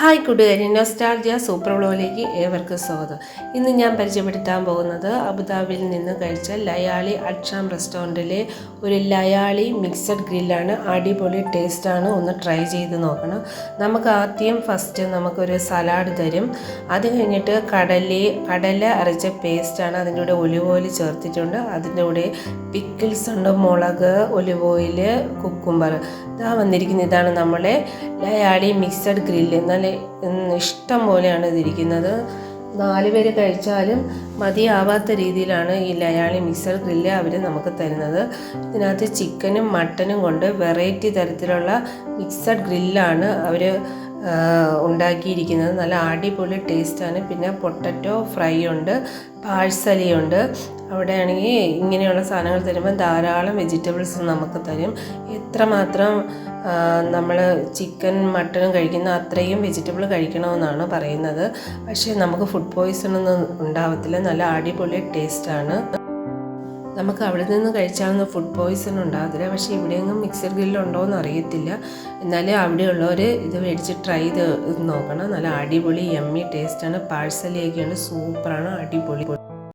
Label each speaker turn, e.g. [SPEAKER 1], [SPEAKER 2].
[SPEAKER 1] Hi കൂട്ടുകാരി nostalgia super ബ്ലോയിലേക്ക് ഏവർക്കും സ്വാഗതം. ഇന്ന് ഞാൻ പരിചയപ്പെടുത്താൻ പോകുന്നത് അബുദാബിയിൽ നിന്ന് കഴിച്ച ലയാളി അക്ഷാം റെസ്റ്റോറന്റിലെ ഒരു ലയാളി മിക്സഡ് ഗ്രില്ലാണ് അടിപൊളി ടേസ്റ്റാണ് ഒന്ന് ട്രൈ ചെയ്ത് നോക്കണം. നമുക്ക് ആദ്യം ഫസ്റ്റ് നമുക്കൊരു സലാഡ് തരും. അത് കഴിഞ്ഞിട്ട് കടലി കടല അരച്ച പേസ്റ്റാണ് അതിന്റെ കൂടെ ഒലിവ് ഓയിൽ ചേർത്തിട്ടുണ്ട്. അതിന്റെ കൂടെ പിക്കിൾസ് ഉണ്ട് മുളക് ഒലിവ് ഓയിൽ കുക്കുംബർ ഇതാ വന്നിരിക്കുന്ന ഇതാണ് നമ്മളെ ലയാളി മിക്സഡ് ഗ്രില്ല് നല്ല ഉം, ഇഷ്ടം പോലെയാണ് ഇതിരിക്കുന്നത്. നാല് പേര് കഴിച്ചാലും മതിയാവാത്ത രീതിയിലാണ് ഈ ലയാളി മിക്സർ ഗ്രില്ല് അവർ നമുക്ക് തരുന്നത്. ഇതിനകത്ത് ചിക്കനും മട്ടനും കൊണ്ട് വെറൈറ്റി തരത്തിലുള്ള മിക്സഡ് ഗ്രില്ലാണ് അവർ ഉണ്ടാക്കിയിരിക്കുന്നത്. നല്ല അടിപൊളി ടേസ്റ്റാണ്. പിന്നെ പൊട്ടറ്റോ ഫ്രൈ ഉണ്ട് പാഴ്സലിയുണ്ട് അവിടെ ആണെങ്കിൽ ഇങ്ങനെയുള്ള സാധനങ്ങൾ തരുമ്പോൾ ധാരാളം വെജിറ്റബിൾസ് നമുക്ക് തരും. എത്രമാത്രം നമ്മൾ ചിക്കൻ മട്ടനും കഴിക്കുന്ന അത്രയും വെജിറ്റബിൾ കഴിക്കണമെന്നാണ് പറയുന്നത്. പക്ഷേ നമുക്ക് ഫുഡ് പോയ്സൺ ഒന്നും ഉണ്ടാവത്തില്ല. നല്ല അടിപൊളി ടേസ്റ്റാണ് നമുക്ക് അവിടെ നിന്ന് കഴിച്ചാവുന്ന ഫുഡ് പോയ്സൺ ഉണ്ടാകത്തില്ല. പക്ഷേ ഇവിടെയെങ്കിലും മിക്സർ ഗ്രില്ലുണ്ടോ എന്ന് അറിയത്തില്ല. എന്നാലും അവിടെയുള്ളവർ ഇത് മേടിച്ച് ട്രൈ ചെയ്ത് നോക്കണം. നല്ല അടിപൊളി എമ്മി ടേസ്റ്റാണ് പാഴ്സലിയൊക്കെയാണ്. സൂപ്പറാണ് അടിപൊളി.